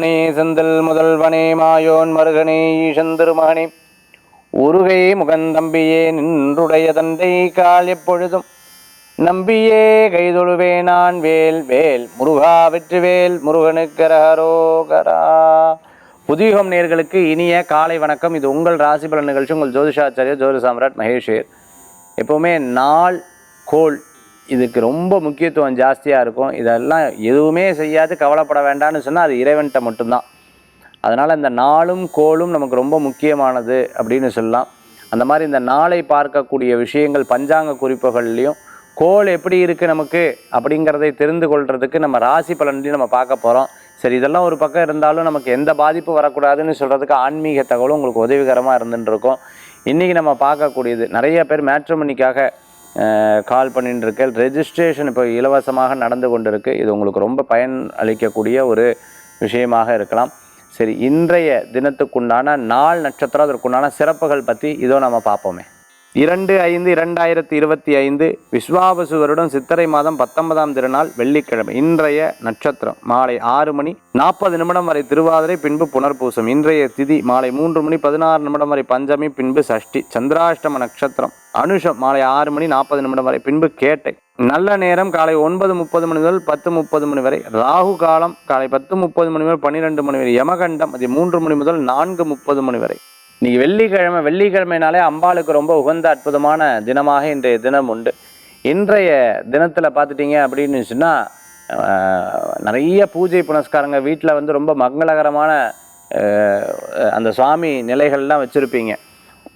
முருகனே செந்தல் முதல்வனே மாயோன் மருகனே ஈசந்திருமகனே உருகை முகந்தம்பியே நின்றுடைய தந்தை கால் எப்பொழுதும். நம்பியே கைதொழுவே நான் வேல் வேல். முருகா வெற்றிவேல் முருகனுக்கரகரோகரா புதியுகம் நேர்களுக்கு இனிய காலை வணக்கம். இது உங்கள் ராசி பலன் நிகழ்ச்சி உங்கள் ஜோதிஷாச்சாரிய ஜோதி சாம்ராட் மகேஷேர் எப்போவுமே நாள் கோள் இதுக்கு ரொம்ப முக்கியத்துவம் ஜாஸ்தியாக இருக்கும். இதெல்லாம் எதுவுமே செய்யாது கவலைப்பட வேண்டாம்னு சொன்னால் அது இறைவன்கிட்ட மட்டும்தான். அதனால் இந்த நாளும் கோளும் நமக்கு ரொம்ப முக்கியமானது அப்படின்னு சொல்லலாம். அந்த மாதிரி இந்த நாளை பார்க்கக்கூடிய விஷயங்கள் பஞ்சாங்க குறிப்புகள்லேயும் கோள் எப்படி இருக்குது நமக்கு அப்படிங்கிறதை தெரிந்து கொள்றதுக்கு நம்ம ராசி பலன்லையும் நம்ம பார்க்க போகிறோம் சரி இதெல்லாம் ஒரு பக்கம் இருந்தாலும் நமக்கு எந்த பாதிப்பு வரக்கூடாதுன்னு சொல்கிறதுக்கு ஆன்மீக தகவலும் உங்களுக்கு உதவிகரமாக இருந்துட்டு இருக்கும். இன்றைக்கி நம்ம பார்க்கக்கூடியது நிறைய பேர் மேட்ரமணிக்காக கால் பண்ணிட்டுருக்கேன் ரெஜிஸ்ட்ரேஷன் இப்போ இலவசமாக நடந்து கொண்டிருக்கு. இது உங்களுக்கு ரொம்ப பயன் அளிக்கக்கூடிய ஒரு விஷயமாக இருக்கலாம். சரி இன்றைய தினத்துக்குண்டான நாள் நட்சத்திரம் அதற்குண்டான சிறப்புகள் பற்றி இதோ நம்ம பார்ப்போமே. இரண்டு ஐந்து இரண்டாயிரத்தி இருபத்தி ஐந்து விஸ்வாவசு வருடம் சித்திரை மாதம் பத்தொன்பதாம் திருநாள் வெள்ளிக்கிழமை இன்றைய நட்சத்திரம். மாலை ஆறு மணி நாற்பது நிமிடம் வரை திருவாதிரை பின்பு புனர்பூசம். இன்றைய திதி மாலை மூன்று மணி பதினாறு நிமிடம் வரை பஞ்சமி பின்பு சஷ்டி சந்திராஷ்டம நட்சத்திரம். அனுஷம் மாலை ஆறு மணி நாற்பது நிமிடம் வரை பின்பு கேட்டை. நல்ல நேரம் காலை ஒன்பது முப்பது மணி முதல் பத்து முப்பது மணி வரை ராகு காலம் காலை பத்து முப்பது மணி முதல் பன்னிரெண்டு மணி வரை யமகண்டம் அது மூன்று மணி முதல் நான்கு முப்பது மணி வரை. இன்னைக்கு வெள்ளிக்கிழமை வெள்ளிக்கிழமைனாலே அம்பாளுக்கு ரொம்ப உகந்த அற்புதமான தினமாக இன்றைய தினம் உண்டு. இன்றைய தினத்தில் பார்த்துட்டீங்க அப்படின்னு சொன்னால் நிறைய பூஜை புனஸ்காரங்க வீட்டில் வந்து ரொம்ப மங்களகரமான அந்த சுவாமி நிலைகள்லாம் வச்சுருப்பீங்க.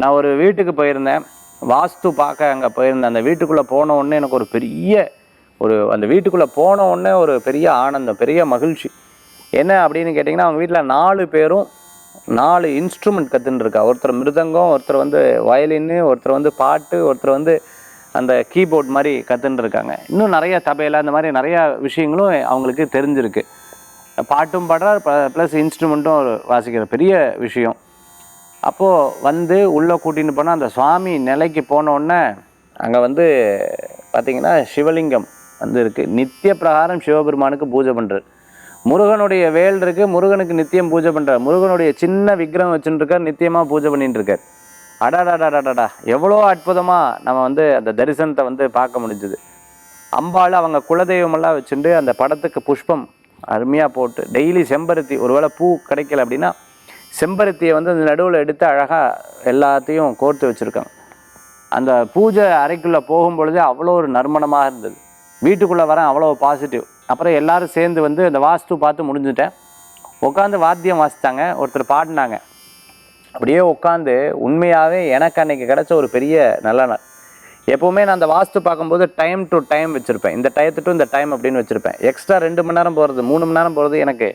நான் ஒரு வீட்டுக்கு போயிருந்தேன். வாஸ்து பார்க்க அங்கே போயிருந்தேன். அந்த வீட்டுக்குள்ளே போன உடனே எனக்கு ஒரு பெரிய ஒரு அந்த வீட்டுக்குள்ளே போன உடனே ஒரு பெரிய ஆனந்தம் பெரிய மகிழ்ச்சி. என்ன அப்படின்னு கேட்டிங்கன்னா அவங்க வீட்டில் நாலு பேரும் நாலு இன்ஸ்ட்ருமெண்ட் கற்றுன்னு இருக்கா ஒருத்தர் மிருதங்கம் ஒருத்தர் வந்து வயலின்னு ஒருத்தர் வந்து பாட்டு ஒருத்தர் வந்து அந்த கீபோர்ட் மாதிரி கற்றுன்னு இருக்காங்க இன்னும் நிறைய தபையில் அந்த மாதிரி நிறையா விஷயங்களும் அவங்களுக்கு தெரிஞ்சிருக்கு. பாட்டும் பாடுறார் ப்ளஸ் இன்ஸ்ட்ருமெண்ட்டும் வாசிக்கிற பெரிய விஷயம். அப்போது வந்து உள்ளே கூட்டின்னு போனால் அந்த சுவாமி நிலைக்கு போனோடனே அங்கே வந்து பார்த்திங்கன்னா சிவலிங்கம் வந்து இருக்குது நித்திய பிரகாரம் சிவபெருமானுக்கு பூஜை பண்ணுறது முருகனுடைய வேல் இருக்குது முருகனுக்கு நித்தியம் பூஜை பண்ணுறார் முருகனுடைய சின்ன விக்கிரகம் வச்சுட்டுருக்கார் நித்தியமாக பூஜை பண்ணிட்டுருக்கார். அடாடாடாடாடா எவ்வளோ அற்புதமாக நம்ம வந்து அந்த தரிசனத்தை வந்து பார்க்க முடிஞ்சுது. அம்பாள் அவங்க குலதெய்வமெல்லாம் வச்சுட்டு அந்த படத்துக்கு புஷ்பம் அருமையாக போட்டு டெய்லி செம்பருத்தி ஒருவேளை பூ கிடைக்கல அப்படின்னா செம்பருத்தியை வந்து அந்த நடுவில் எடுத்து அழகாக எல்லாத்தையும் கோர்த்து வச்சுருக்காங்க. அந்த பூஜை அறைக்குள்ளே போகும்பொழுதே அவ்வளோ ஒரு நறுமணமாக இருந்தது. வீட்டுக்குள்ளே வரேன் அவ்வளோ பாசிட்டிவ் அப்புறம் எல்லாரும் சேர்ந்து வந்து அந்த வாஸ்து பார்த்து முடிஞ்சுட்டேன். உட்காந்து வாத்தியம் வாசித்தாங்க ஒருத்தர் பாடினாங்க. அப்படியே உட்காந்து உண்மையாகவே எனக்கு அன்றைக்கி கிடைச்ச ஒரு பெரிய நல்ல நாள். எப்போவுமே நான் அந்த வாஸ்து பார்க்கும்போது டைம் டு டைம் வச்சுருப்பேன். இந்த டயத்து டு இந்த டைம் அப்படின்னு வச்சுருப்பேன். எக்ஸ்ட்ரா ரெண்டு மணி நேரம் போகிறது மூணு மணி நேரம் போகிறது எனக்கு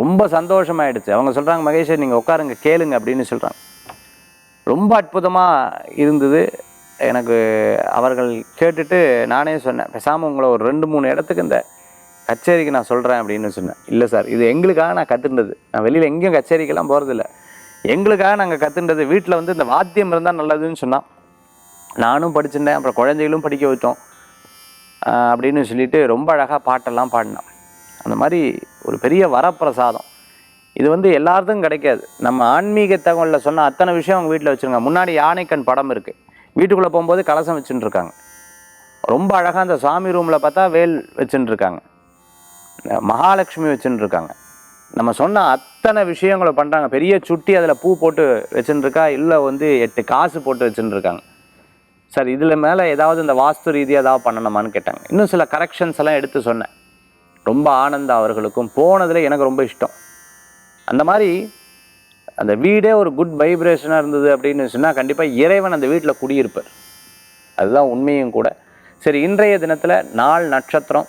ரொம்ப சந்தோஷமாயிடுச்சு. அவங்க சொல்கிறாங்க மகேஷ் நீங்கள் உட்காருங்க கேளுங்க அப்படின்னு சொல்கிறாங்க ரொம்ப அற்புதமாக இருந்தது. எனக்கு அவர்கள் கேட்டுட்டு நானே சொன்னேன் பேசாமல் உங்களை ஒரு ரெண்டு மூணு இடத்துக்கு இந்த கச்சேரிக்கு நான் சொல்கிறேன் அப்படின்னு சொன்னேன். இல்லை சார் இது எங்களுக்காக நான் கற்றுண்டது நான் வெளியில் எங்கேயும் கச்சேரிக்கெல்லாம் போகிறதில்ல எங்களுக்காக நாங்கள் கற்றுண்டது வீட்டில் வந்து இந்த வாத்தியம் இருந்தால் நல்லதுன்னு சொன்னான். நானும் படிச்சிருந்தேன் அப்புறம் குழந்தைகளும் படிக்க வச்சோம் அப்படின்னு சொல்லிட்டு ரொம்ப அழகாக பாட்டெல்லாம் பாடினான். அந்த மாதிரி ஒரு பெரிய வரப்பிரசாதம். இது வந்து எல்லாருக்கும் கிடைக்காது. நம்ம ஆன்மீக தகவலில் சொன்ன அத்தனை விஷயம் அவங்க வீட்டில் வச்சுருங்க முன்னாடி யானைக்கண் படம் இருக்குது வீட்டுக்குள்ளே போகும்போது கலசம் வச்சுட்டு இருக்காங்க ரொம்ப அழகாக அந்த சாமி ரூமில் பார்த்தா வேல் வச்சுட்டு இருக்காங்க மகாலட்சுமி வச்சுட்டு இருக்காங்க நம்ம சொன்ன அத்தனை விஷயங்களை பண்ணுறாங்க பெரிய சுட்டி அதில் பூ போட்டு வச்சுட்டு இருக்கா இல்லை வந்து எட்டு காசு போட்டு வச்சுட்டு இருக்காங்க சார் இதில் மேலே ஏதாவது இந்த வாஸ்து ரீதியாக ஏதாவது பண்ணணுமான்னு கேட்டாங்க. இன்னும் சில கரெக்ஷன்ஸ் எல்லாம் எடுத்து சொன்னேன். ரொம்ப ஆனந்தம் அவர்களுக்கும். போனதில் எனக்கு ரொம்ப இஷ்டம். அந்த மாதிரி அந்த வீடே ஒரு குட் வைப்ரேஷனாக இருந்தது அப்படின்னு சொன்னால் கண்டிப்பாக இறைவன் அந்த வீட்டில் குடியிருப்பார். அதுதான் உண்மையும் கூட. சரி இன்றைய தினத்தில் நாள் நட்சத்திரம்.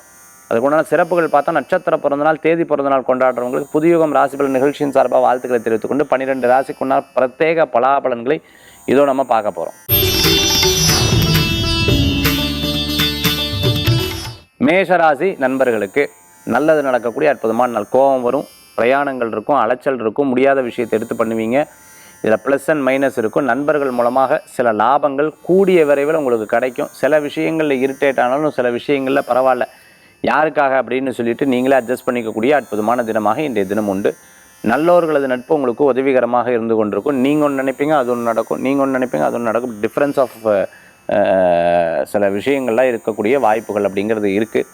அதுக்கு உண்டான சிறப்புகள் பார்த்தா நட்சத்திர பிறந்தநாள் தேதி பிறந்தநாள் கொண்டாடுறவங்களுக்கு புதியுகம் ராசிபலன் நிகழ்ச்சியின் சார்பாக வாழ்த்துக்களை தெரிவித்துக் கொண்டு பன்னிரெண்டு ராசிக்குண்டான பிரத்யேக பலாபலன்களை இதோ நம்ம பார்க்க போகிறோம் மேஷராசி நண்பர்களுக்கு நல்லது நடக்கக்கூடிய அற்புதமான நாள். கோபம் வரும் பிரயாணங்கள் இருக்கும் அலைச்சல் இருக்கும் முடியாத விஷயத்தை எடுத்து பண்ணுவீங்க. இதில் ப்ளஸ் அண்ட் மைனஸ் இருக்கும். நண்பர்கள் மூலமாக சில லாபங்கள் கூடிய விரைவில் உங்களுக்கு கிடைக்கும். சில விஷயங்களில் இரிட்டேட் ஆனாலும் சில விஷயங்களில் பரவாயில்ல. யாருக்காக அப்படின்னு சொல்லிட்டு நீங்களே அட்ஜஸ்ட் பண்ணிக்கக்கூடிய அற்புதமான தினமாக இன்றைய தினம் உண்டு. நல்லோர்களது நட்பு உங்களுக்கு உதவிகரமாக இருந்து கொண்டிருக்கும். நீங்கள் ஒன்று நினைப்பீங்க அது ஒன்று நடக்கும். நீங்கள் ஒன்று நினைப்பீங்க அது ஒன்று நடக்கும். டிஃப்ரென்ஸ் ஆஃப் சில விஷயங்கள்லாம் இருக்கக்கூடிய வாய்ப்புகள் அப்படிங்கிறது இருக்குது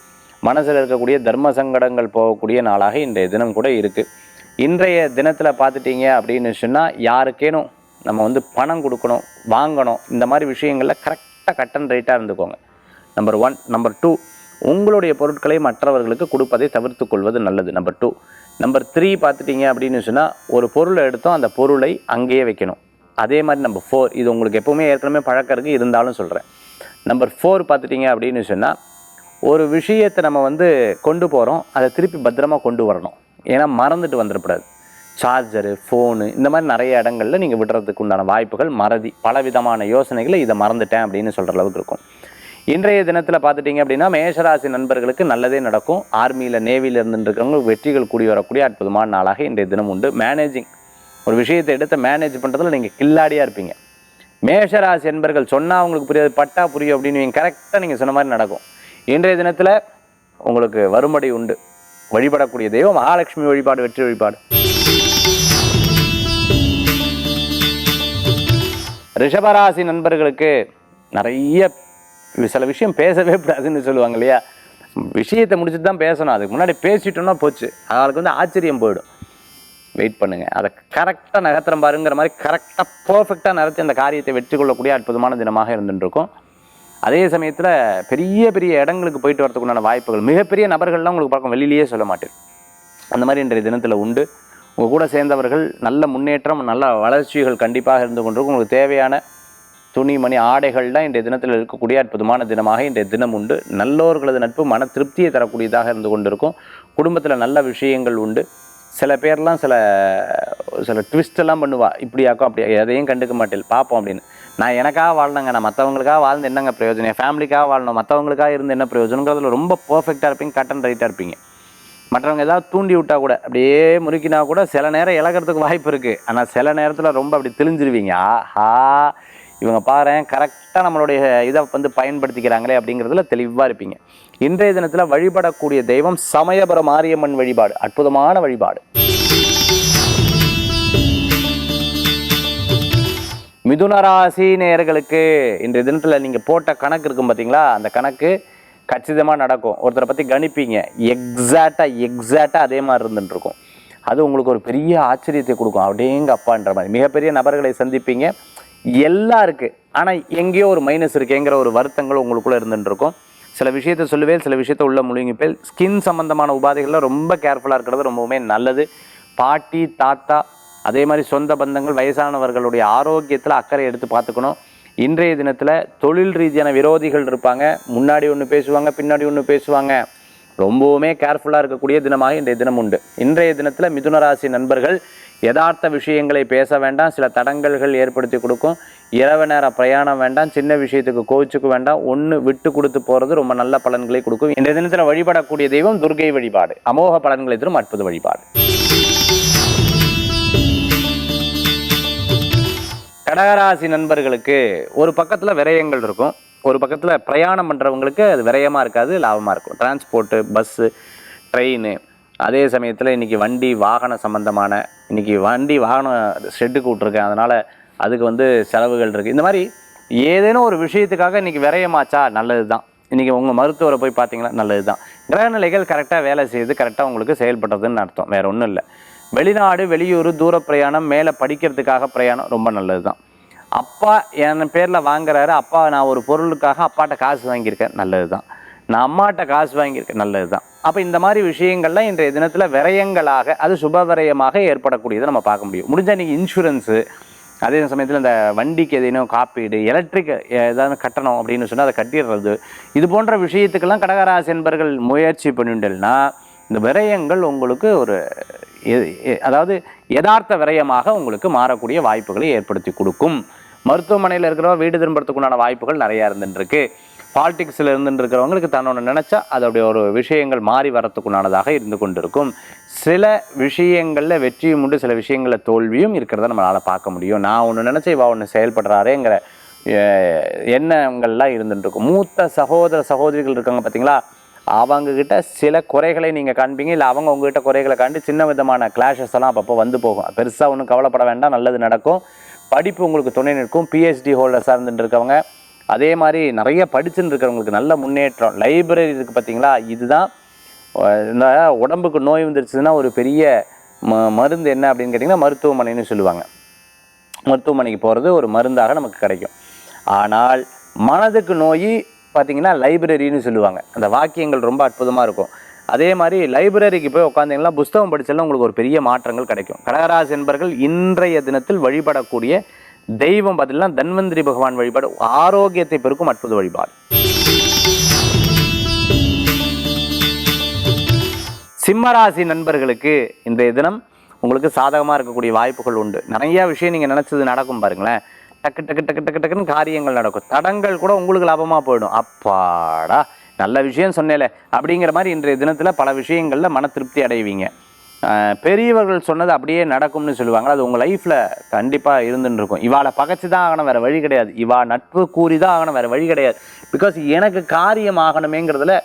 மனசில் இருக்கக்கூடிய தர்ம சங்கடங்கள் போகக்கூடிய நாளாக இன்றைய தினம் கூட இருக்குது இன்றைய தினத்தில் பார்த்துட்டீங்க அப்படின்னு சொன்னால் யாருக்கேனும் நம்ம வந்து பணம் கொடுக்கணும் வாங்கணும் இந்த மாதிரி விஷயங்களில் கரெக்டாக கட் அண்ட் ரைட்டாக இருந்துக்கோங்க. நம்பர் ஒன் நம்பர் டூ உங்களுடைய பொருட்களை மற்றவர்களுக்கு கொடுப்பதை தவிர்த்து கொள்வது நல்லது. நம்பர் டூ நம்பர் த்ரீ பார்த்துட்டீங்க அப்படின்னு சொன்னால் ஒரு பொருளை எடுத்தோம் அந்த பொருளை அங்கேயே வைக்கணும். அதே மாதிரி நம்பர் ஃபோர் இது உங்களுக்கு எப்போவுமே ஏற்கனவே பழக்கம் இருக்குது இருந்தாலும் சொல்கிறேன் நம்பர் ஃபோர் பார்த்துட்டீங்க அப்படின்னு சொன்னால் ஒரு விஷயத்தை நம்ம வந்து கொண்டு போகிறோம் அதை திருப்பி பத்திரமா கொண்டு வரணும். ஏன்னா மறந்துட்டு வந்துடக்கூடாது சார்ஜரு ஃபோனு இந்த மாதிரி நிறைய இடங்கள்ல நீங்கள் விடுறதுக்கு உண்டான வாய்ப்புகள் மறதி பலவிதமான யோசனைகளை இதை மறந்துட்டேன் அப்படின்னு சொல்கிற அளவுக்கு இருக்கும். இன்றைய தினத்தில் பார்த்துட்டிங்க அப்படின்னா மேஷராசி நண்பர்களுக்கு நல்லதே நடக்கும். ஆர்மியில் நேவியில் இருந்துருக்கிறவங்க வெற்றிகள் கூடி வரக்கூடிய அற்புதமான நாளாக இன்றைய தினம் உண்டு. மேனேஜிங் ஒரு விஷயத்தை எடுத்து மேனேஜ் பண்ணுறதுல நீங்கள் கில்லாடியாக இருப்பீங்க. மேஷராசி என்பர்கள் சொன்னால் உங்களுக்கு புரியாது பட்டா புரியும் அப்படின்னு நீங்கள் கரெக்டாக நீங்கள் சொன்ன மாதிரி நடக்கும். இன்றைய தினத்தில் உங்களுக்கு வரும்படி உண்டு. வழிபடக்கூடிய தெய்வம் மகாலட்சுமி வழிபாடு வெற்றி வழிபாடு. ரிஷபராசி நண்பர்களுக்கு நிறைய சில விஷயம் பேசவே கூடாதுன்னு சொல்லுவாங்க இல்லையா? விஷயத்தை முடிச்சுட்டு தான் பேசணும். அதுக்கு முன்னாடி பேசிட்டோம்னா போச்சு. அவளுக்கு வந்து ஆச்சரியம் போயிடும். வெயிட் பண்ணுங்கள் அதை கரெக்டாக நகர்த்துறம் பாருங்கிற மாதிரி கரெக்டாக பர்ஃபெக்டாக நடத்தி அந்த காரியத்தை வெற்றி கொள்ளக்கூடிய அற்புதமான தினமாக இருந்துட்டு இருக்கும் அதே சமயத்தில் பெரிய பெரிய இடங்களுக்கு போயிட்டு வரதுக்குண்டான வாய்ப்புகள் மிகப்பெரிய நபர்கள்லாம் உங்களுக்கு பழக்கம் வெளியிலேயே சொல்ல மாட்டேன். அந்த மாதிரி இன்றைய தினத்தில் உண்டு. உங்கள் கூட சேர்ந்தவர்கள் நல்ல முன்னேற்றம் நல்ல வளர்ச்சிகள் கண்டிப்பாக இருந்து கொண்டிருக்கும். உங்களுக்கு தேவையான துணி மணி ஆடைகள்லாம் இன்றைய தினத்தில் இருக்கக்கூடிய அற்புதமான தினமாக இன்றைய தினம் உண்டு. நல்லோர்களது நட்பு மன திருப்தியை தரக்கூடியதாக இருந்து கொண்டிருக்கும். குடும்பத்தில் நல்ல விஷயங்கள் உண்டு. சில பேர்லாம் சில சில ட்விஸ்டெல்லாம் பண்ணுவாள் பண்ணுவா. இப்படியாக்கும் அப்படி எதையும் கண்டுக்க மாட்டேன் பார்ப்போம் அப்படின்னு. நான் எனக்காக வாழணுங்க நான் மற்றவங்களுக்காக வாழ்ந்து என்னங்க பிரயோஜனம்? என் ஃபேமிலிக்காக வாழணும் மற்றவங்களுக்காக இருந்து என்ன பிரயோஜனங்கிறதுல ரொம்ப பர்ஃபெக்டாக இருப்பீங்க கட் அண்ட் ரைட்டாக இருப்பீங்க. மற்றவங்க ஏதாவது தூண்டி விட்டால் கூட அப்படியே முறுக்கினா கூட சில நேரம் இழக்கிறதுக்கு வாய்ப்பு இருக்குது ஆனால் சில நேரத்தில் ரொம்ப அப்படி தெளிஞ்சிருவீங்க. ஆஹா இவங்க பாரு கரெக்டாக நம்மளுடைய இதை வந்து பயன்படுத்திக்கிறாங்களே அப்படிங்கிறதுல தெளிவாக இருப்பீங்க. இன்றைய தினத்தில் வழிபடக்கூடிய தெய்வம் சமயபுர மாரியம்மன் வழிபாடு அற்புதமான வழிபாடு. மிதுன ராசி நேயர்களுக்கு இன்றைய தினத்தில் நீங்கள் போட்ட கணக்கு இருக்கும் பார்த்தீங்களா அந்த கணக்கு கச்சிதமாக நடக்கும். ஒருத்தரை பற்றி கணிப்பீங்க. எக்ஸாக்டாக எக்ஸாக்டாக அதே மாதிரி இருந்துட்டு இருக்கும் அது உங்களுக்கு ஒரு பெரிய ஆச்சரியத்தை கொடுக்கும். அப்படிங்க அப்பான்ற மாதிரி. மிகப்பெரிய நபர்களை சந்திப்பீங்க. எல்லாம் இருக்குது ஆனால் எங்கேயோ ஒரு மைனஸ் இருக்கேங்கிற ஒரு வருத்தங்கள் உங்களுக்குள்ளே இருந்துட்டு இருக்கும் சில விஷயத்தை சொல்லுவேன் சில விஷயத்தை உள்ள முழுங்கிப்பேன். ஸ்கின் சம்பந்தமான உபாதைகள்லாம் ரொம்ப கேர்ஃபுல்லாக இருக்கிறது ரொம்பவுமே நல்லது. பாட்டி தாத்தா அதே மாதிரி சொந்த பந்தங்கள் வயசானவர்களுடைய ஆரோக்கியத்தில் அக்கறை எடுத்து பார்த்துக்கணும். இன்றைய தினத்தில் தொழில் ரீதியான விரோதிகள் இருப்பாங்க. முன்னாடி ஒன்று பேசுவாங்க பின்னாடி ஒன்று பேசுவாங்க. ரொம்பவுமே கேர்ஃபுல்லாக இருக்கக்கூடிய தினமாக இன்றைய தினம் உண்டு. இன்றைய தினத்தில் மிதுனராசி நண்பர்கள் யதார்த்த விஷயங்களை பேச வேண்டாம். சில தடங்கல்கள் ஏற்படுத்தி கொடுக்கும். இரவு நேர பிரயாணம் வேண்டாம். சின்ன விஷயத்துக்கு கோவிச்சுக்க வேண்டாம். ஒன்று விட்டு கொடுத்து போகிறது ரொம்ப நல்ல பலன்களை கொடுக்கும். இன்றைய தினத்தில் வழிபடக்கூடிய தெய்வம் துர்கை வழிபாடு. அமோக பலன்களை தரும் அற்புத வழிபாடு. கடகராசி நண்பர்களுக்கு ஒரு பக்கத்தில் விரயங்கள் இருக்கும். ஒரு பக்கத்தில் பிரயாணம் பண்ணுறவங்களுக்கு அது விரயமாக இருக்காது லாபமாக இருக்கும். டிரான்ஸ்போர்ட்டு பஸ்ஸு ட்ரெயின் அதே சமயத்தில் இன்றைக்கி வண்டி வாகன சம்மந்தமான இன்றைக்கி வண்டி வாகனம் ஷெட்டுக்கு விட்ருக்கேன் அதனால் அதுக்கு வந்து செலவுகள் இருக்குது இந்த மாதிரி ஏதேனும் ஒரு விஷயத்துக்காக இன்றைக்கி விரயமாச்சா? நல்லது தான் இன்றைக்கி உங்கள் மருத்துவரை போய் பார்த்தீங்கன்னா நல்லது தான் கிரகநிலைகள் கரெக்டாக வேலை செய்து கரெக்டாக உங்களுக்கு செயல்படுறதுன்னு அர்த்தம். வேறு ஒன்றும் இல்லை. வெளிநாடு வெளியூர் தூர பிரயாணம் மேலே படிக்கிறதுக்காக பிரயாணம் ரொம்ப நல்லது தான் அப்பா என் பேரில் வாங்குறாரு அப்பா நான் ஒரு பொருளுக்காக அப்பாட்ட காசு வாங்கியிருக்கேன் நல்லது தான் நான் அம்மாட்ட காசு வாங்கியிருக்கேன் நல்லது தான் அப்போ இந்த மாதிரி விஷயங்கள்லாம் இன்றைய தினத்தில் விரயங்களாக அது சுப விரயமாக ஏற்படக்கூடியதை நம்ம பார்க்க முடியும். முடிஞ்ச நீங்கள் இன்சூரன்ஸு அதே சமயத்தில் இந்த வண்டிக்கு எதேனும் காப்பீடு எலக்ட்ரிக் ஏதாவது கட்டணம் அப்படின்னு சொன்னால் அதை கட்டிடுறது. இது போன்ற விஷயத்துக்கெல்லாம் கடகராசி என்பர்கள் முயற்சி பண்ணிட்டேன்னா இந்த விரயங்கள் உங்களுக்கு ஒரு அதாவது யதார்த்த விரயமாக உங்களுக்கு மாறக்கூடிய வாய்ப்புகளை ஏற்படுத்தி கொடுக்கும். மருத்துவமனையில் இருக்கிறவங்க வீடு திரும்புறதுக்குண்டான வாய்ப்புகள் நிறையா இருந்துருக்கு பாலிடிக்ஸில் இருந்துட்டு இருக்கிறவங்களுக்கு தன்னோட நினச்சா அதோடைய ஒரு விஷயங்கள் மாறி வரத்துக்குண்டானதாக இருந்து கொண்டிருக்கும். சில விஷயங்களில் வெற்றியும் உண்டு சில விஷயங்களில் தோல்வியும் இருக்கிறத நம்மளால் பார்க்க முடியும். நான் ஒன்று நினச்சேன் இவா ஒன்று செயல்படுறாரேங்கிற எண்ணங்கள்லாம் இருந்துட்டு இருக்கும் மூத்த சகோதர சகோதரிகள் இருக்காங்க பார்த்தீங்களா அவங்கக்கிட்ட சில குறைகளை நீங்கள் காண்பீங்க. இல்லை அவங்க உங்ககிட்ட குறைகளை காண்டி சின்ன விதமான கிளாஷஸ் எல்லாம் அப்பப்போ வந்து போகும். பெருசாக ஒன்றும் கவலைப்பட வேண்டாம். நல்லது நடக்கும். படிப்பு உங்களுக்கு துணை நிற்கும். பிஹெச்டி ஹோல்டர்ஸாக இருந்துட்டு இருக்கவங்க. அதே மாதிரி நிறைய படிச்சுன்னு இருக்கிறவங்களுக்கு நல்ல முன்னேற்றம். லைப்ரரி இருக்குது பார்த்தீங்களா? இதுதான். இந்த உடம்புக்கு நோய் வந்துருச்சுன்னா ஒரு பெரிய ம மருந்து என்ன அப்படின்னு கேட்டிங்கன்னா மருத்துவமனைன்னு சொல்லுவாங்க. மருத்துவமனைக்கு போகிறது ஒரு மருந்தாக நமக்கு கிடைக்கும். ஆனால் மனதுக்கு நோய் பார்த்தீங்கன்னா லைப்ரரின்னு சொல்லுவாங்க. அந்த வாக்கியங்கள் ரொம்ப அற்புதமாக இருக்கும். அதே மாதிரி லைப்ரரிக்கு போய் உட்காந்தீங்கன்னா புஸ்தகம் படித்தாலும் உங்களுக்கு ஒரு பெரிய மாற்றங்கள் கிடைக்கும். கடகராசி என்பர்கள் இன்றைய தினத்தில் வழிபடக்கூடிய தெய்வம் பார்த்தீங்கன்னா தன்வந்திரி பகவான் வழிபாடு ஆரோக்கியத்தை பெருக்கும் அற்புத வழிபாடு. சிம்மராசி நண்பர்களுக்கு இன்றைய தினம் உங்களுக்கு சாதகமாக இருக்கக்கூடிய வாய்ப்புகள் உண்டு. நிறையா விஷயம் நீங்கள் நினச்சது நடக்கும் பாருங்களேன். டக்கு டக்கு டக்கு டக்கு டக்குன்னு காரியங்கள் நடக்கும். தடங்கள் கூட உங்களுக்கு லாபமாக போயிடும். அப்பாடா நல்ல விஷயம் சொன்னேல. அப்படிங்கிற மாதிரி இன்றைய தினத்தில் பல விஷயங்களில் மன திருப்தி அடைவீங்க. பெரியவர்கள் சொன்னது அப்படியே நடக்கும்னு சொல்லுவாங்க அது உங்கள் லைஃப்பில் கண்டிப்பாக இருந்துன்னு இருக்கும் இவாளை பகைச்சு தான் ஆகணும் வேறு வழி கிடையாது. இவா நட்பு கூறி தான் ஆகணும் வேறு வழி கிடையாது. பிகாஸ் எனக்கு காரியம் ஆகணுமேங்கிறதுல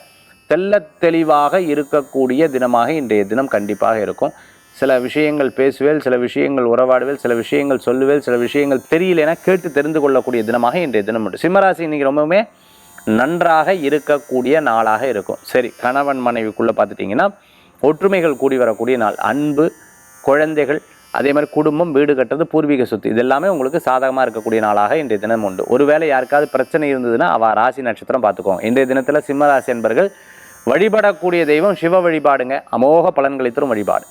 தெள்ள தெளிவாக இருக்கக்கூடிய தினமாக இன்றைய தினம் கண்டிப்பாக இருக்கும். சில விஷயங்கள் பேசுவேல் சில விஷயங்கள் உறவாடுவேல் சில விஷயங்கள் சொல்லுவேல் சில விஷயங்கள் தெரியலனா கேட்டு தெரிந்து கொள்ளக்கூடிய தினமாக இன்றைய தினம் உண்டு. சிம்மராசி இன்றைக்கி ரொம்பவுமே நன்றாக இருக்கக்கூடிய நாளாக இருக்கும். சரி கணவன் மனைவிக்குள்ளே பார்த்துட்டிங்கன்னா ஒற்றுமைகள் கூடி வரக்கூடிய நாள். அன்பு குழந்தைகள் அதே மாதிரி குடும்பம் வீடு கட்டுறது பூர்வீக சொத்து இது எல்லாமே உங்களுக்கு சாதகமாக இருக்கக்கூடிய நாளாக இன்றைய தினம் உண்டு. ஒருவேளை யாருக்காவது பிரச்சனை இருந்ததுன்னா அவ ராசி நட்சத்திரம் பார்த்துக்கோங்க. இன்றைய தினத்தில் சிம்ம ராசி என்பர்கள் வழிபடக்கூடிய தெய்வம் சிவ வழிபாடுங்க. அமோக பலன்களை தரும் வழிபாடு.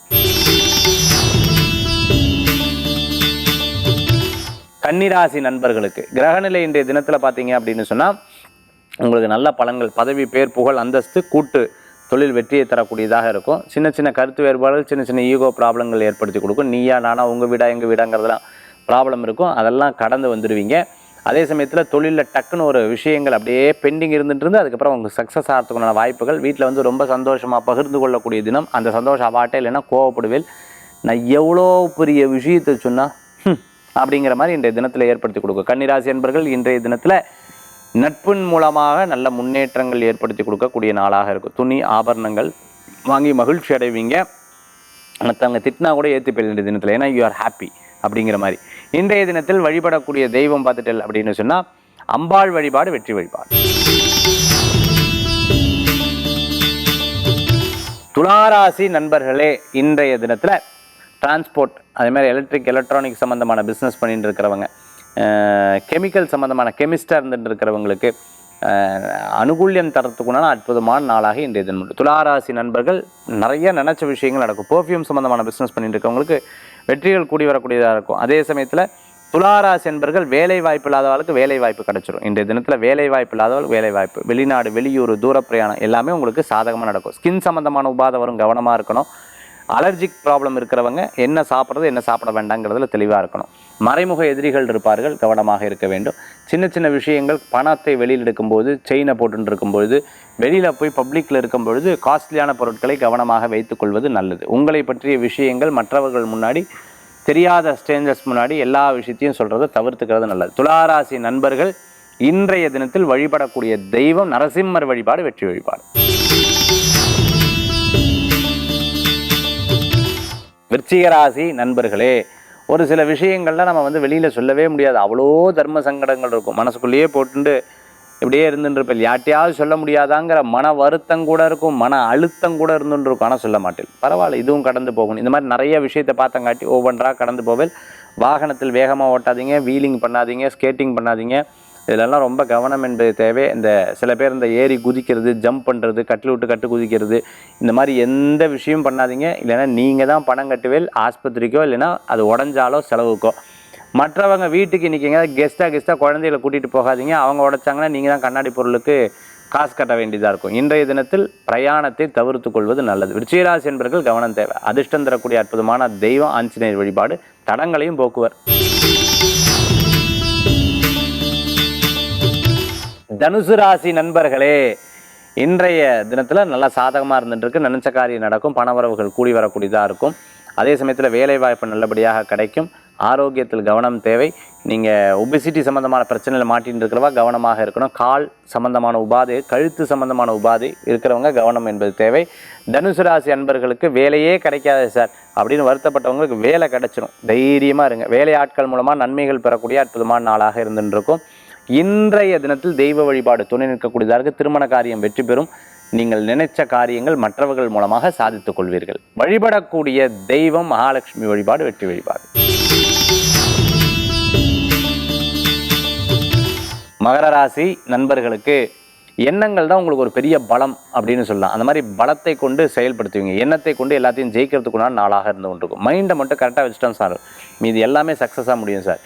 கன்னிராசி நண்பர்களுக்கு. கிரகநிலை இன்றைய தினத்தில் பார்த்தீங்க அப்படின்னு சொன்னால் உங்களுக்கு நல்ல பலன்கள் பதவி பேர் புகழ் அந்தஸ்து கூட்டு தொழில் வெற்றியை தரக்கூடியதாக இருக்கும். சின்ன சின்ன கருத்து வேறுபாடுகள் சின்ன சின்ன ஈகோ ப்ராப்ளங்கள் ஏற்படுத்தி கொடுக்கும். நீயா நானா உங்கள் வீடா எங்கள் வீடாங்கிறதுலாம் ப்ராப்ளம் இருக்கும். அதெல்லாம் கடந்து வந்துடுவீங்க அதே சமயத்தில் தொழிலில் டக்குன்னு ஒரு விஷயங்கள் அப்படியே பெண்டிங் இருந்துட்டு இருந்து அதுக்கப்புறம் உங்களுக்கு சக்ஸஸ் ஆகிறதுக்குண்டான வாய்ப்புகள். வீட்டில் வந்து ரொம்ப சந்தோஷமாக பகிர்ந்து கொள்ளக்கூடிய தினம். அந்த சந்தோஷம் அவாட்டே இல்லைன்னா கோவப்படுவேல் நான் எவ்வளோ பெரிய விஷயத்தை சொன்னால் அப்படிங்கிற மாதிரி இன்றைய தினத்தில் ஏற்படுத்தி கொடுக்கும் கன்னிராசி என்பர்கள் இன்றைய தினத்தில் நட்பின் மூலமாக நல்ல முன்னேற்றங்கள் ஏற்படுத்தி கொடுக்கக்கூடிய நாளாக இருக்கும். துணி ஆபரணங்கள் வாங்கி மகிழ்ச்சி அடைவீங்க. மற்றவங்க திட்டினா கூட ஏற்றுப்பேன் இன்றைய தினத்தில். ஏன்னா யூ ஆர் ஹாப்பி அப்படிங்கிற மாதிரி. இன்றைய தினத்தில் வழிபடக்கூடிய தெய்வம் பார்த்துட்டல் அப்படின்னு சொன்னால் அம்பாள் வழிபாடு வெற்றி வழிபாடு. துளாராசி நண்பர்களே இன்றைய தினத்தில் டிரான்ஸ்போர்ட் அதே மாதிரி எலக்ட்ரிக் எலக்ட்ரானிக் சம்மந்தமான பிஸ்னஸ் பண்ணிட்டு இருக்கிறவங்க கெமிக்கல் சம்மந்தமான கெமிஸ்டாக இருந்துட்டு இருக்கிறவங்களுக்கு அனுகூல்யம் தரத்துக்குண்டான அற்புதமான நாளாக இன்றைய தினம் உண்டு. துளாராசி நண்பர்கள் நிறைய நினச்ச விஷயங்கள் நடக்கும். பெர்ஃப்யூம் சம்மந்தமான பிஸ்னஸ் பண்ணிட்டு இருக்கவங்களுக்கு வெற்றிகள் கூடி வரக்கூடியதாக இருக்கும். அதே சமயத்தில் துளாராசி என்பர்கள் வேலை வாய்ப்பு இல்லாதவர்களுக்கு வேலை வாய்ப்பு கிடச்சிரும். இன்றைய தினத்தில் வேலை வாய்ப்பு இல்லாதவர்கள் வேலை வாய்ப்பு. வெளிநாடு வெளியூர் தூர பிரயாணம் எல்லாமே உங்களுக்கு சாதகமாக நடக்கும். ஸ்கின் சம்மந்தமான உபாதை வரும் கவனமாக இருக்கணும். அலர்ஜிக் ப்ராப்ளம் இருக்கிறவங்க என்ன சாப்பிட்றது என்ன சாப்பிட வேண்டாங்கிறதுல தெளிவாக இருக்கணும். மறைமுக எதிரிகள் இருப்பார்கள் கவனமாக இருக்க வேண்டும். சின்ன சின்ன விஷயங்கள் பணத்தை வெளியில் எடுக்கும்போது செயினை போட்டுட்டு இருக்கும்பொழுது வெளியில் போய் பப்ளிக்கில் இருக்கும் பொழுது காஸ்ட்லியான பொருட்களை கவனமாக வைத்துக்கொள்வது நல்லது. உங்களை பற்றிய விஷயங்கள் மற்றவர்கள் முன்னாடி தெரியாத ஸ்ட்ரேஞ்சர்ஸ் முன்னாடி எல்லா விஷயத்தையும் சொல்கிறத தவிர்த்துக்கிறது நல்லது. துளாராசி நண்பர்கள் இன்றைய தினத்தில் வழிபடக்கூடிய தெய்வம் நரசிம்மர் வழிபாடு வெற்றி வழிபாடு. விருச்சிகராசி நண்பர்களே ஒரு சில விஷயங்கள்லாம் நம்ம வந்து வெளியில் சொல்லவே முடியாது. அவ்வளோ தர்ம சங்கடங்கள் இருக்கும். மனசுக்குள்ளேயே போட்டுண்டு இப்படியே இருந்துருப்பேன் யார்ட்டையாவது சொல்ல முடியாதாங்கிற மன வருத்தம் கூட இருக்கும். மன அழுத்தம் கூட இருந்துட்டு இருக்கும் ஆனால் சொல்ல மாட்டேன். பரவாயில்ல இதுவும் கடந்து போகணும் இந்த மாதிரி நிறைய விஷயத்தை பார்த்தங்காட்டி ஒவ்வொன்றா கடந்து போவேல் வாகனத்தில் வேகமாக ஓட்டாதீங்க வீலிங் பண்ணாதீங்க ஸ்கேட்டிங் பண்ணாதீங்க. இதிலெல்லாம் ரொம்ப கவனம் என்பது தேவை. இந்த சில பேர் இந்த ஏறி குதிக்கிறது ஜம்ப் பண்ணுறது கட்டில் விட்டு கட்டு குதிக்கிறது இந்த மாதிரி எந்த விஷயம் பண்ணாதீங்க. இல்லைன்னா நீங்கள் தான் பணம் கட்டுவேல் ஆஸ்பத்திரிக்கோ இல்லைன்னா அது உடஞ்சாலோ செலவுக்கோ. மற்றவங்க வீட்டுக்கு இன்றைக்கி எங்கேயாவது கெஸ்ட்டாக கெஸ்ட்டாக குழந்தைகளை கூட்டிகிட்டு போகாதீங்க. அவங்க உடைச்சாங்கன்னா நீங்கள் தான் கண்ணாடி பொருளுக்கு காசு கட்ட வேண்டியதாக இருக்கும். இன்றைய தினத்தில் பிரயாணத்தை தவிர்த்து கொள்வது நல்லது. விருச்சிகராசி என்பர்கள் கவனம் தேவை. அதிர்ஷ்டம் தரக்கூடிய அற்புதமான தெய்வம் ஆஞ்சநேயர் வழிபாடு. தடங்களையும் போக்குவர். தனுசு ராசி நண்பர்களே இன்றைய தினத்தில் நல்லா சாதகமாக இருந்துட்டுருக்கு. நினச்ச காரியம் நடக்கும். பணவரவுகள் கூடி வரக்கூடியதாக இருக்கும். அதே சமயத்தில் வேலைவாய்ப்பு நல்லபடியாக கிடைக்கும். ஆரோக்கியத்தில் கவனம் தேவை. நீங்கள் ஒபிசிட்டி சம்மந்தமான பிரச்சனையில் மாட்டின்னு இருக்கிறவா கவனமாக இருக்கணும். கால் சம்பந்தமான உபாதை கழுத்து சம்பந்தமான உபாதை இருக்கிறவங்க கவனம் என்பது தேவை. தனுசு ராசி அன்பர்களுக்கு வேலையே கிடைக்காது சார். அப்படின்னு வருத்தப்பட்டவங்களுக்கு வேலை கிடைச்சிடும் தைரியமாக இருங்க. வேலையாட்கள் மூலமாக நன்மைகள் பெறக்கூடிய அற்புதமான நாளாக இருந்துட்டு இருக்கும் இன்றைய தினத்தில் தெய்வ வழிபாடு துணை நிற்கக்கூடியதாக திருமண காரியம் வெற்றி பெறும். நீங்கள் நினைச்ச காரியங்கள் மற்றவர்கள் மூலமாக சாதித்துக் கொள்வீர்கள். வழிபடக்கூடிய தெய்வம் மகாலட்சுமி வழிபாடு வெற்றி வழிபாடு. மகர ராசி நண்பர்களுக்கு எண்ணங்கள் தான் உங்களுக்கு ஒரு பெரிய பலம் அப்படின்னு சொல்லலாம். அந்த மாதிரி பலத்தை கொண்டு செயல்படுத்துவீங்க. எண்ணத்தை கொண்டு எல்லாத்தையும் ஜெயிக்கிறதுக்குண்டான நாளாக இருந்து கொண்டிருக்கும். மைண்டை மட்டும் கரெக்டாக வச்சுட்டோம் சார். மீது எல்லாமே சக்ஸஸாக முடியும் சார்.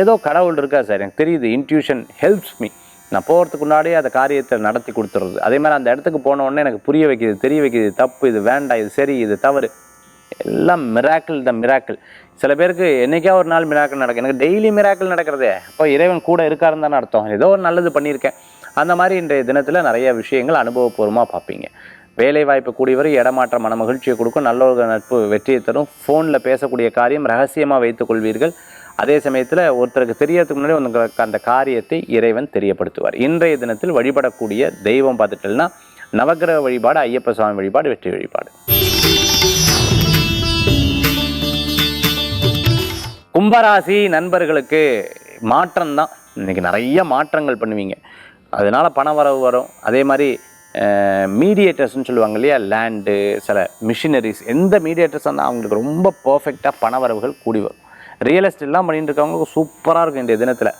ஏதோ கடவுள் இருக்கா சார்? எனக்கு தெரியுது இன்ட்யூஷன் ஹெல்ப்ஸ் மீ நான் போகிறதுக்கு முன்னாடியே அந்த காரியத்தை நடத்தி கொடுத்துறது அதே மாதிரி அந்த இடத்துக்கு போன உடனே எனக்கு புரிய வைக்கிது தெரிய வைக்கிது தப்பு இது வேண்டாம் இது சரி இது தவறு. எல்லாம் மிராக்கிள் த மிராக்கிள் சில பேருக்கு என்னைக்கா ஒரு நாள் மிராக்கிள் நடக்கும்? எனக்கு டெய்லி மிராக்கிள் நடக்கிறதே. அப்போ இறைவன் கூட இருக்காருன்னு தானே அர்த்தம். ஏதோ ஒரு நல்லது பண்ணியிருக்கேன். அந்த மாதிரி இன்றைய தினத்தில் நிறைய விஷயங்கள் அனுபவபூர்வமாக பார்ப்பீங்க. வேலை வாய்ப்பு கூடியவரை இடமாற்ற மன மகிழ்ச்சியை கொடுக்கும் நல்ல ஒரு நட்பு வெற்றியை தரும். ஃபோனில் பேசக்கூடிய காரியம் ரகசியமாக வைத்துக் கொள்வீர்கள். அதே சமயத்தில் ஒருத்தருக்கு தெரியறதுக்கு முன்னாடி உங்களுக்கு அந்த காரியத்தை இறைவன் தெரியப்படுத்துவார். இன்றைய தினத்தில் வழிபடக்கூடிய தெய்வம் பார்த்துட்டோம்னா நவக்கிரக வழிபாடு ஐயப்ப சுவாமி வழிபாடு வெற்றி வழிபாடு. கும்பராசி நண்பர்களுக்கு மாற்றம் தான் இன்னைக்கு நிறைய மாற்றங்கள் பண்ணுவீங்க. அதனால பண வரவு வரும். அதே மாதிரி மீடியேட்டர்ஸ்னு சொல்லுவாங்க இல்லையா? லேண்டு சில மிஷினரிஸ் எந்த மீடியேட்டர்ஸ் இருந்தால் அவங்களுக்கு ரொம்ப பர்ஃபெக்டாக பண வரவுகள் கூடி வரும். ரியல் எஸ்டேட்லாம் பண்ணிட்டு இருக்கவங்களுக்கு சூப்பராக இருக்கும் இந்த தினத்தில்.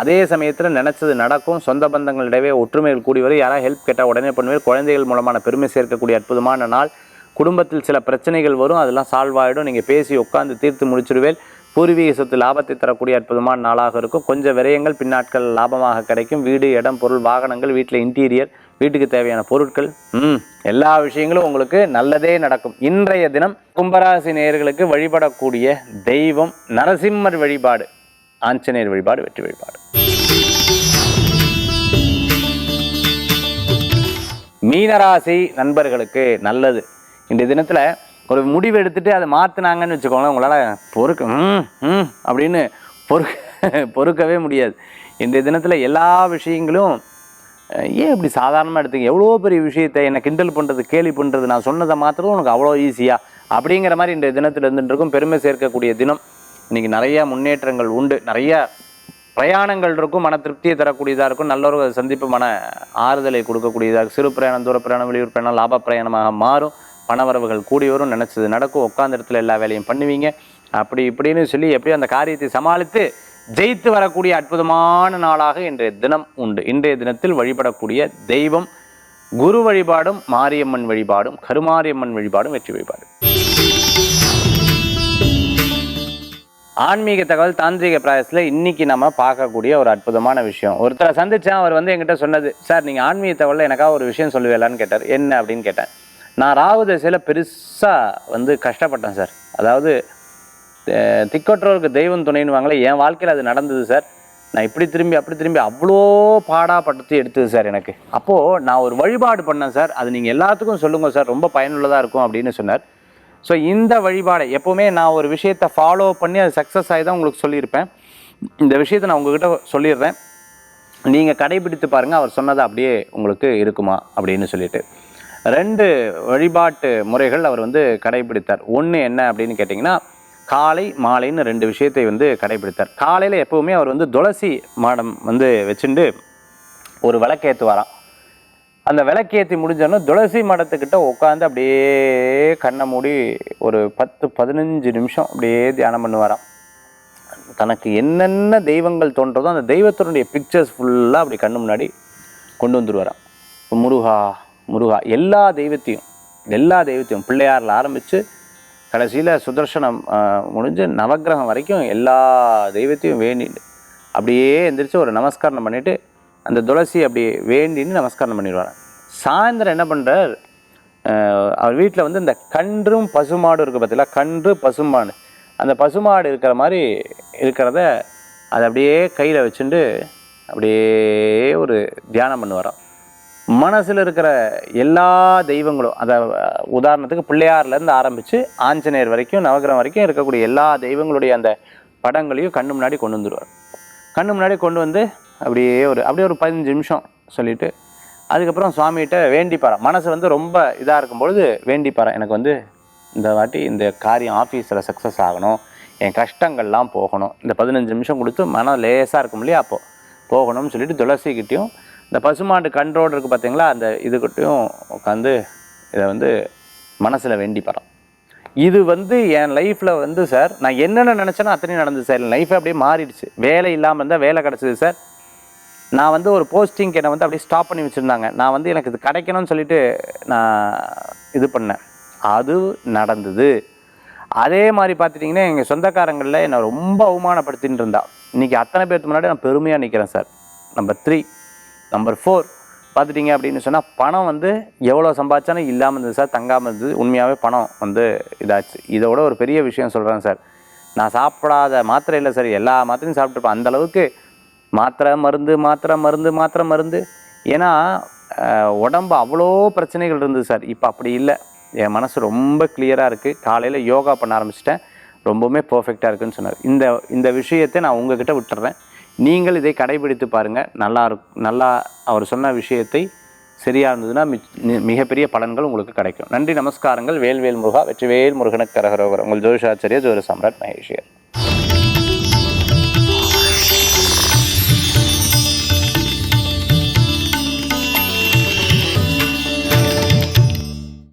அதே சமயத்தில் நினச்சது நடக்கும். சொந்த பந்தங்களிடையே ஒற்றுமைகள் கூடி வரும். யாராவது ஹெல்ப் கேட்டால் உடனே பண்ணுவேன் குழந்தைகள் மூலமான பெருமை சேர்க்கக்கூடிய அற்புதமான நாள். குடும்பத்தில் சில பிரச்சனைகள் வரும். அதெல்லாம் சால்வ் ஆகிடும் நீங்கள் பேசி உட்காந்து தீர்த்து முடிச்சிடுவேன் பூர்வீக சொத்து லாபத்தை தரக்கூடிய அற்புதமான நாளாக இருக்கும். கொஞ்சம் விரயங்கள் பின்னாட்கள் லாபமாக கிடைக்கும். வீடு இடம் பொருள் வாகனங்கள் வீட்டில் இன்டீரியர் வீட்டுக்கு தேவையான பொருட்கள் ம் எல்லா விஷயங்களும் உங்களுக்கு நல்லதே நடக்கும். இன்றைய தினம் கும்பராசி நேயர்களுக்கு வழிபடக்கூடிய தெய்வம் நரசிம்மர் வழிபாடு ஆஞ்சநேயர் வழிபாடு வெற்றி வழிபாடு. மீனராசி நண்பர்களுக்கு நல்லது. இந்த தினத்தில் ஒரு முடிவு எடுத்துட்டு அதை மாற்றினாங்கன்னு வச்சுக்கோங்களேன் உங்களால் பொறுக்க ம் ம் அப்படின்னு பொறுக்க பொறுக்கவே முடியாது. இந்த தினத்தில் எல்லா விஷயங்களும் ஏன் இப்படி சாதாரணமாக எடுத்துக்க எவ்வளோ பெரிய விஷயத்தை என்னை கிண்டல் பண்ணுறது கேலி பண்ணுறது நான் சொன்னதை மாத்திரம் உனக்கு அவ்வளோ ஈஸியா அப்படிங்கிற மாதிரி இந்த தினத்தில் இருந்துட்டு இருக்கும் பெருமை சேர்க்கக்கூடிய தினம். இன்னைக்கு நிறைய முன்னேற்றங்கள் உண்டு. நிறைய பிரயாணங்கள் இருக்கும் மன திருப்தியை தரக்கூடியதாக இருக்கும். நல்ல ஒரு சந்திப்பு மன ஆறுதலை கொடுக்கக்கூடியதாக இருக்கும். சிறு பிரயாணம் தூர பிரயாணம் வெளியூர் பிரயாணம் லாப பிரயாணமாக மாறும். பணவரவுகள் கூடி வரும். நினச்சது நடக்கும். உட்காந்த இடத்துல எல்லா வேலையும் பண்ணுவீங்க. அப்படி இப்படின்னு சொல்லி எப்படியும் அந்த காரியத்தை சமாளித்து ஜெயித்து வரக்கூடிய அற்புதமான நாளாக இன்றைய தினம் உண்டு. இன்றைய தினத்தில் வழிபடக்கூடிய தெய்வம் குரு வழிபாடும் மாரியம்மன் வழிபாடும் கருமாரியம்மன் வழிபாடும் வெற்றி வழிபாடு ஆன்மீக தகவல் தாந்திரிக பிராயசத்தில் இன்னைக்கு நம்ம பார்க்கக்கூடிய ஒரு அற்புதமான விஷயம். ஒருத்தரை சந்திச்சேன் அவர் வந்து என்கிட்ட சொன்னது சார் நீங்கள் ஆன்மீக தகவலில் எனக்காக ஒரு விஷயம் சொல்லுவேலான்னு கேட்டார். என்ன? அப்படின்னு கேட்டேன். நான் ராகு தசையில் பெருசாக வந்து கஷ்டப்பட்டேன் சார். அதாவது திக்கற்றோருக்கு தெய்வம் துணைன்னுவாங்களே என் வாழ்க்கையில் அது நடந்தது சார். நான் இப்படி திரும்பி அப்படி திரும்பி அவ்வளோ பாடாப்பட்டு எடுத்தது சார் எனக்கு. அப்போது நான் ஒரு வழிபாடு பண்ணேன் சார். அது நீங்கள் எல்லாத்துக்கும் சொல்லுங்கள் சார். ரொம்ப பயனுள்ளதாக இருக்கும் அப்படின்னு சொன்னார். ஸோ இந்த வழிபாடை எப்போவுமே நான் ஒரு விஷயத்தை ஃபாலோ பண்ணி அது சக்ஸஸ் ஆகி தான் உங்களுக்கு சொல்லியிருப்பேன். இந்த விஷயத்தை நான் உங்ககிட்ட சொல்லிடுறேன். நீங்கள் கடைபிடித்து பாருங்கள் அவர் சொன்னது அப்படியே உங்களுக்கு இருக்குமா அப்படின்னு சொல்லிட்டு. ரெண்டு வழிபாட்டு முறைகள் அவர் வந்து கடைபிடித்தார். ஒன்று என்ன அப்படின்னு கேட்டிங்கன்னா காலை மாலைன்னு ரெண்டு விஷயத்தை வந்து கடைபிடித்தார். காலையில் எப்போவுமே அவர் வந்து துளசி மாடம் வந்து வச்சுண்டு ஒரு விளக்கேற்றுவாராம் அந்த விளக்கேற்றி முடிஞ்சோன்னா துளசி மடத்துக்கிட்ட உட்காந்து அப்படியே கண்ணை மூடி ஒரு பத்து பதினஞ்சு நிமிஷம் அப்படியே தியானம் பண்ணுவாராம். தனக்கு என்னென்ன தெய்வங்கள் தோன்றதோ அந்த தெய்வத்தினுடைய பிக்சர்ஸ் ஃபுல்லாக அப்படி கண்ணு முன்னாடி கொண்டு வந்துடுவாராம் முருகா முருகா எல்லா தெய்வத்தையும் எல்லா தெய்வத்தையும் பிள்ளையாரில் ஆரம்பித்து கடைசியில் சுதர்சனம் முடிஞ்சு நவக்கிரகம் வரைக்கும் எல்லா தெய்வத்தையும் வேண்டிட்டு அப்படியே எந்திரிச்சு ஒரு நமஸ்காரம் பண்ணிவிட்டு அந்த துளசி அப்படி வேண்டின்னு நமஸ்காரம் பண்ணிடுவார். சாயந்தரம் என்ன பண்ணுறார் அவர் வீட்டில் வந்து இந்த கன்றும் பசுமாடும் இருக்குது பார்த்தீங்களா கன்று பசுமாடு. அந்த பசுமாடு இருக்கிற மாதிரி இருக்கிறத அதை அப்படியே கையில் வச்சுட்டு அப்படியே ஒரு தியானம் பண்ணுவாராம். மனசில் இருக்கிற எல்லா தெய்வங்களும் அதை உதாரணத்துக்கு பிள்ளையார்லேருந்து ஆரம்பித்து ஆஞ்சநேயர் வரைக்கும் நவகிரகம் வரைக்கும் இருக்கக்கூடிய எல்லா தெய்வங்களுடைய அந்த படங்களையும் கண்ணு முன்னாடி கொண்டு வந்துடுவார் கண்ணு முன்னாடி கொண்டு வந்து அப்படியே ஒரு அப்படியே ஒரு பதினஞ்சு நிமிஷம் சொல்லிவிட்டு அதுக்கப்புறம் சுவாமிகிட்ட வேண்டிப்பாராம் மனசு வந்து ரொம்ப இதாக இருக்கும்பொழுது வேண்டிப்பாராம் எனக்கு வந்து இந்த வாட்டி இந்த காரியம் ஆஃபீஸில் சக்ஸஸ் ஆகணும் என் கஷ்டங்கள்லாம் போகணும். இந்த பதினஞ்சு நிமிஷம் கொடுத்து மனம் லேசாக இருக்கும் இல்லையா அப்போது போகணும்னு சொல்லிட்டு துளசிக்கிட்டேயும் இந்த பசுமாட்டு கன்றோடு இருக்குது பார்த்தீங்களா அந்த இதுக்கிட்டையும் உட்காந்து இதை வந்து மனசில் வேண்டிப்பாராம் இது வந்து என் லைஃப்பில் வந்து சார் நான் என்னென்ன நினச்சேனோ அத்தனையும் நடந்தது சார் என் லைஃபே அப்படியே மாறிடுச்சு. வேலை இல்லாமல் இருந்தால் வேலை கிடச்சிது சார் நான் வந்து ஒரு போஸ்டிங் என்னை வந்து அப்படியே ஸ்டாப் பண்ணி வச்சுருந்தாங்க. நான் வந்து எனக்கு இது கிடைக்கணும்னு சொல்லிட்டு நான் இது பண்ணேன். அது நடந்தது. அதே மாதிரி பார்த்துட்டிங்கன்னா எங்கள் சொந்தக்காரங்களில் என்னை ரொம்ப அவமானப்படுத்தின்னு இருந்தா. இன்றைக்கி அத்தனை பேருக்கு முன்னாடி நான் பெருமையாக நிற்கிறேன் sir number three number four பார்த்துட்டிங்க அப்படின்னு சொன்னால் பணம் வந்து எவ்வளோ சம்பாதிச்சாலும் இல்லாமல் இருந்தது சார் தங்காமல் இருந்தது. உண்மையாகவே பணம் வந்து இதாச்சு. இதோட ஒரு பெரிய விஷயம் சொல்கிறேன் சார். நான் சாப்பிடாத மாத்திரை இல்லை சார். எல்லா மாத்திரையும் சாப்பிட்டுருப்பேன். அந்த அளவுக்கு மாத்திரை மருந்து மாத்திரை மருந்து மாத்திரை மருந்து. ஏன்னா உடம்பு அவ்வளோ பிரச்சனைகள் இருந்தது சார். இப்போ அப்படி இல்லை. என் மனசு ரொம்ப கிளியராக இருக்குது காலையில் யோகா பண்ண ஆரம்பிச்சிட்டேன். ரொம்பவுமே பர்ஃபெக்டாக இருக்குன்னு சொன்னார். இந்த இந்த விஷயத்தை நான் உங்ககிட்ட விட்டுறேன். நீங்கள் இதை கடைபிடித்து பாருங்கள் நல்லா நல்லா அவர் சொன்ன விஷயத்தை சரியாக இருந்ததுன்னா மிகப்பெரிய பலன்கள் உங்களுக்கு கிடைக்கும். நன்றி நமஸ்காரங்கள். வேல்வேல் முருகா வெற்றிவேல் முருகனுக்கு கரகரோகர் உங்கள் ஜோதிஷாச்சாரிய ஜோதி சம்ராட் மகேஷியர்